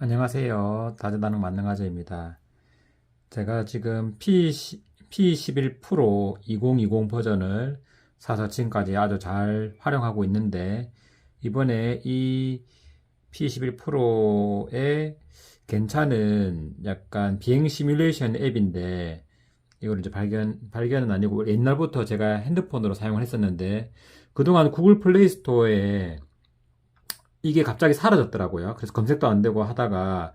안녕하세요. 다재다능 만능아재입니다. 제가 지금 P, P11 프로 2020 버전을 사서 지금까지 아주 잘 활용하고 있는데, 이번에 이 P11 프로에 괜찮은 약간 비행 시뮬레이션 앱인데, 이걸 이제 발견, 발견은 아니고 옛날부터 제가 핸드폰으로 사용을 했었는데, 그동안 구글 플레이 스토어에 이게 갑자기 사라졌더라고요. 그래서 검색도 안 되고 하다가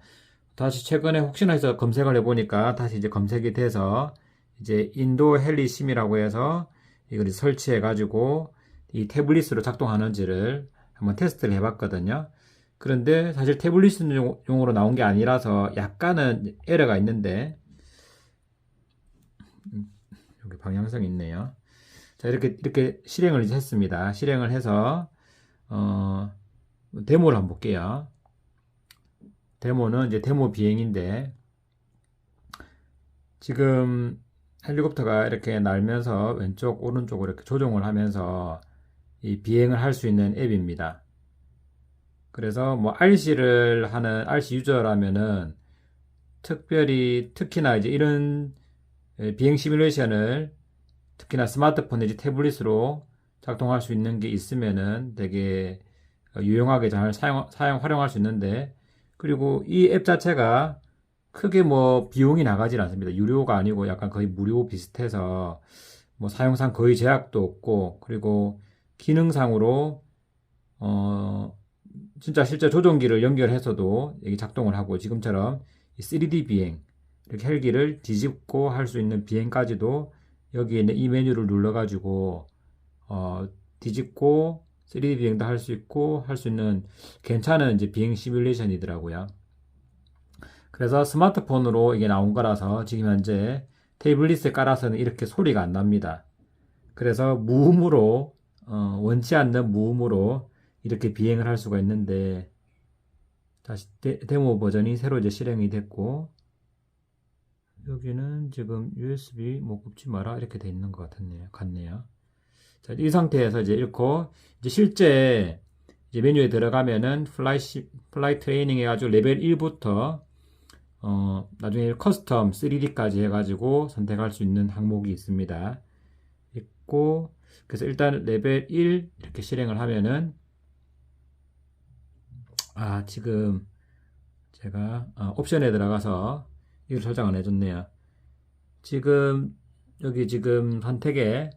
다시 최근에 혹시나 해서 검색을 해보니까 다시 이제 검색이 돼서 이제 인도 헬리심이라고 해서 이걸 설치해가지고 이 태블릿으로 작동하는지를 한번 테스트를 해봤거든요. 그런데 사실 태블릿용으로 나온 게 아니라서 약간은 에러가 있는데 음, 여기 방향성이 있네요. 자 이렇게 이렇게 실행을 했습니다. 실행을 해서 어 데모를 한번 볼게요. 데모는 이제 데모 비행인데 지금 헬리콥터가 이렇게 날면서 왼쪽 오른쪽으로 이렇게 조종을 하면서 이 비행을 할 수 있는 앱입니다. 그래서 뭐 RC를 하는 RC 유저라면은 특별히 특히나 이제 이런 비행 시뮬레이션을 특히나 스마트폰 내지 태블릿으로 작동할 수 있는 게 있으면은 되게 유용하게 잘 사용, 사용 활용할 수 있는데 그리고 이 앱 자체가 크게 뭐 비용이 나가질 않습니다. 유료가 아니고 약간 거의 무료 비슷해서 뭐 사용상 거의 제약도 없고 그리고 기능상으로 어 진짜 실제 조종기를 연결해서도 여기 작동을 하고 지금처럼 3D 비행 이렇게 헬기를 뒤집고 할 수 있는 비행까지도 여기에 이 메뉴를 눌러 가지고 어 뒤집고 3D 비행도 할 수 있고 할 수 있는 괜찮은 이제 비행 시뮬레이션이더라고요. 그래서 스마트폰으로 이게 나온 거라서 지금 현재 테이블릿에 깔아서는 이렇게 소리가 안 납니다. 그래서 무음으로 어, 원치 않는 무음으로 이렇게 비행을 할 수가 있는데 다시 데, 데모 버전이 새로 이제 실행이 됐고 여기는 지금 USB 뭐 꼽지 마라 이렇게 돼 있는 것 같네요. 같네요. 자, 이 상태에서 이제 이렇게 이제 실제 이제 메뉴에 들어가면은 플라이 플라이 트레이닝 해가지고 레벨 1부터 어, 나중에 커스텀 3D까지 해가지고 선택할 수 있는 항목이 있습니다. 있고 그래서 일단 레벨 1 이렇게 실행을 하면은 아 지금 제가 어, 옵션에 들어가서 이걸 설정 안 해줬네요. 지금 여기 지금 선택에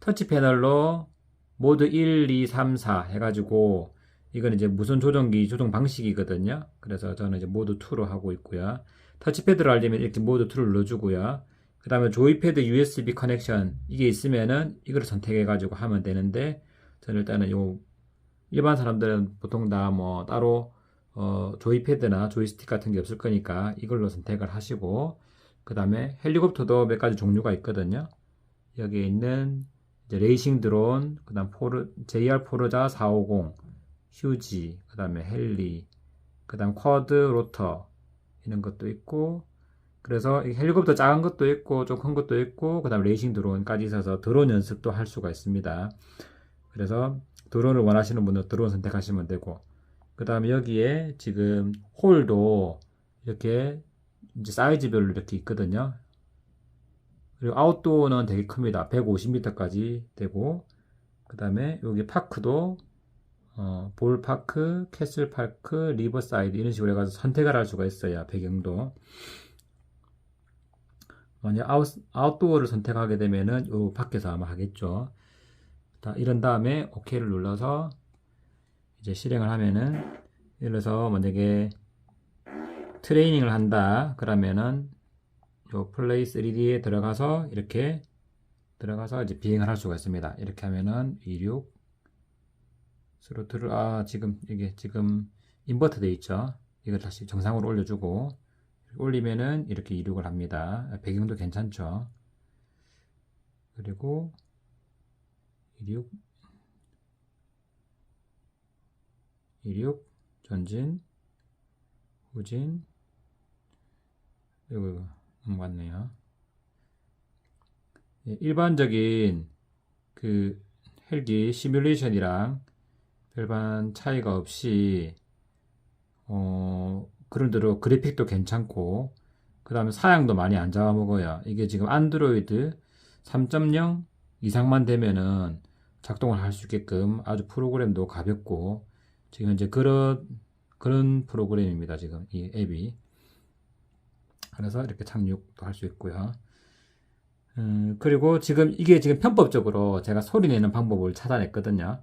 터치 패널로 모드 1, 2, 3, 4 해가지고 이건 이제 무선 조정기 조정 방식이거든요. 그래서 저는 이제 모드 2로 하고 있고요. 터치패드를 알려면 이렇게 모드 2를 눌러주고요. 그 다음에 조이패드 USB 커넥션 이게 있으면은 이걸 선택해가지고 하면 되는데 저는 일단은 요 일반 사람들은 보통 다 뭐 따로 어 조이패드나 조이스틱 같은 게 없을 거니까 이걸로 선택을 하시고 그 다음에 헬리콥터도 몇 가지 종류가 있거든요. 여기에 있는 레이싱 드론, 그 다음 포르, JR 포르자 450, 휴지, 그 다음에 헬리, 그 다음 쿼드 로터, 이런 것도 있고, 그래서 헬리콥터 작은 것도 있고, 좀 큰 것도 있고, 그 다음 레이싱 드론까지 있어서 드론 연습도 할 수가 있습니다. 그래서 드론을 원하시는 분은 드론 선택하시면 되고, 그 다음에 여기에 지금 홀도 이렇게 이제 사이즈별로 이렇게 있거든요. 그리고 아웃도어는 되게 큽니다. 150m까지 되고 그 다음에 여기 파크도 어, 볼파크, 캐슬파크, 리버사이드 이런 식으로 해가지고 선택을 할 수가 있어요. 배경도 만약 아웃, 아웃도어를 선택하게 되면은 요 밖에서 아마 하겠죠. 자, 이런 다음에 OK를 눌러서 이제 실행을 하면은 예를 들어서 만약에 트레이닝을 한다 그러면은 요 플레이 3D에 들어가서 이렇게 들어가서 이제 비행을 할 수가 있습니다. 이렇게 하면은 26 스로틀을 아 지금 이게 지금 인버터 돼 있죠. 이걸 다시 정상으로 올려주고 올리면은 이렇게 이륙을 합니다. 배경도 괜찮죠. 그리고 이륙 이륙 전진 후진 이거 맞네요. 예, 일반적인 그 헬기 시뮬레이션이랑 별반 차이가 없이 어, 그런 대로 그래픽도 괜찮고 그 다음에 사양도 많이 안 잡아먹어요. 이게 지금 안드로이드 3.0 이상만 되면은 작동을 할 수 있게끔 아주 프로그램도 가볍고 지금 이제 그런 그런 프로그램입니다. 지금 이 앱이 그래서 이렇게 착륙도 할 수 있고요. 음, 그리고 지금 이게 지금 편법적으로 제가 소리 내는 방법을 찾아냈거든요.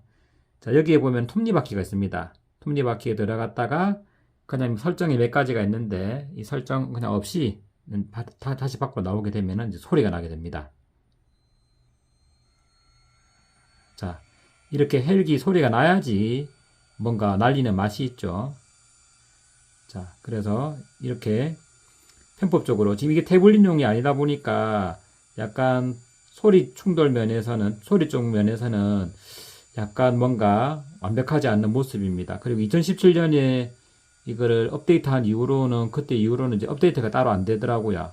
자, 여기에 보면 톱니바퀴가 있습니다. 톱니바퀴에 들어갔다가 그냥 설정이 몇 가지가 있는데 이 설정 그냥 없이 다, 다시 밖으로 나오게 되면 이제 소리가 나게 됩니다. 자, 이렇게 헬기 소리가 나야지 뭔가 날리는 맛이 있죠. 자, 그래서 이렇게 편법적으로 지금 이게 태블릿용이 아니다 보니까 약간 소리 충돌 면에서는 소리 쪽 면에서는 약간 뭔가 완벽하지 않는 모습입니다. 그리고 2017년에 이거를 업데이트한 이후로는 그때 이후로는 이제 업데이트가 따로 안 되더라고요.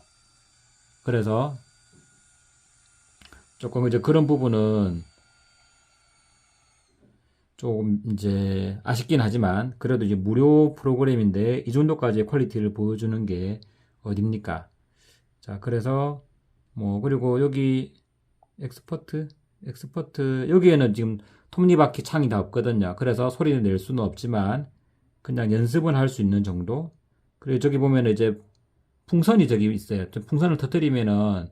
그래서 조금 이제 그런 부분은 조금 이제 아쉽긴 하지만 그래도 이제 무료 프로그램인데 이 정도까지의 퀄리티를 보여주는 게 어딥니까? 자, 그래서 뭐 그리고 여기 엑스퍼트 엑스퍼트 여기에는 지금 톱니바퀴 창이 다 없거든요. 그래서 소리를 낼 수는 없지만 그냥 연습은 할 수 있는 정도. 그리고 저기 보면 이제 풍선이 저기 있어요. 풍선을 터뜨리면은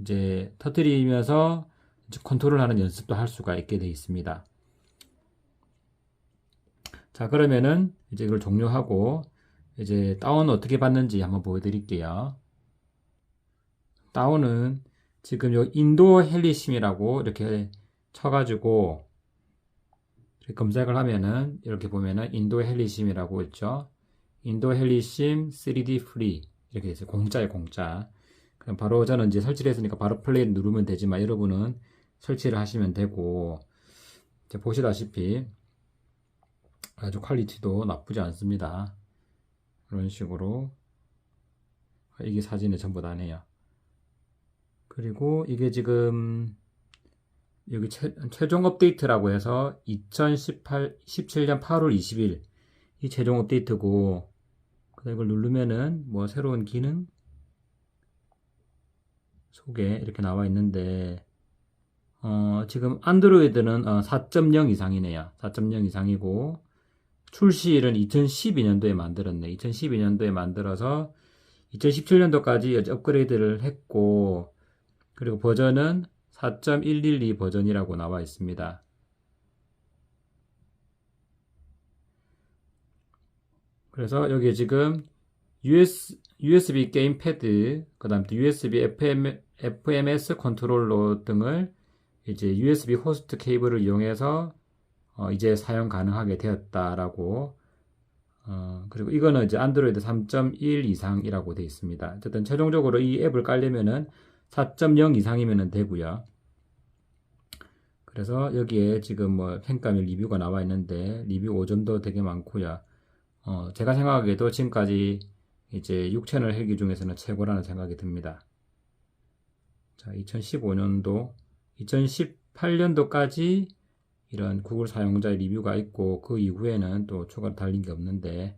이제 터뜨리면서 이제 컨트롤하는 연습도 할 수가 있게 되어 있습니다. 자 그러면은 이제 이걸 종료하고 이제 다운 어떻게 받는지 한번 보여드릴게요. 다운은 지금 요 인도 헬리심이라고 이렇게 쳐가지고 이렇게 검색을 하면은 이렇게 보면은 인도 헬리심이라고 있죠. 인도 헬리심 3D 프리 이렇게 있어요. 공짜에 공짜. 그럼 바로 저는 이제 설치를 했으니까 바로 플레이를 누르면 되지만 여러분은 설치를 하시면 되고 보시다시피 아주 퀄리티도 나쁘지 않습니다. 이런 식으로 이게 사진에 전부 다네요. 그리고 이게 지금 여기 최, 최종 업데이트라고 해서 2018 17년 8월 20일 이 최종 업데이트고 이걸 누르면은 뭐 새로운 기능 소개 이렇게 나와 있는데 어, 지금 안드로이드는 어, 4.0 이상이네요. 4.0 이상이고 출시일은 2012년도에 만들었네. 2012년도에 만들어서 2017년도까지 업그레이드를 했고 그리고 버전은 4.112 버전이라고 나와 있습니다. 그래서 여기 지금 US, USB 게임 패드, 그 다음 또 USB FM, FMS 컨트롤러 등을 이제 USB 호스트 케이블을 이용해서 어, 이제 사용 가능하게 되었다라고 어, 그리고 이거는 이제 안드로이드 3.1 이상이라고 되어 있습니다. 어쨌든 최종적으로 이 앱을 깔려면은 4.0 이상이면 되고요. 그래서 여기에 지금 뭐 평가별 리뷰가 나와 있는데 리뷰 5점도 되게 많고요. 어, 제가 생각하기에도 지금까지 이제 6채널 헬기 중에서는 최고라는 생각이 듭니다. 자, 2015년도, 2018년도까지 이런 구글 사용자의 리뷰가 있고 그 이후에는 또 추가로 달린 게 없는데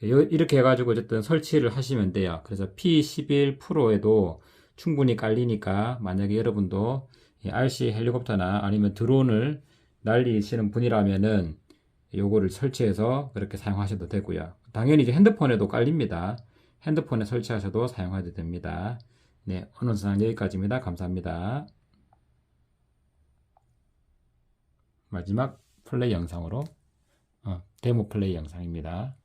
이렇게 해가지고 어쨌든 설치를 하시면 돼요. 그래서 P11 프로에도 충분히 깔리니까 만약에 여러분도 RC 헬리콥터나 아니면 드론을 날리시는 분이라면은 요거를 설치해서 그렇게 사용하셔도 되고요. 당연히 이제 핸드폰에도 깔립니다. 핸드폰에 설치하셔도 사용하셔도 됩니다. 네, 오늘 영상 여기까지입니다. 감사합니다. 마지막 플레이 영상으로 어, 데모 플레이 영상입니다.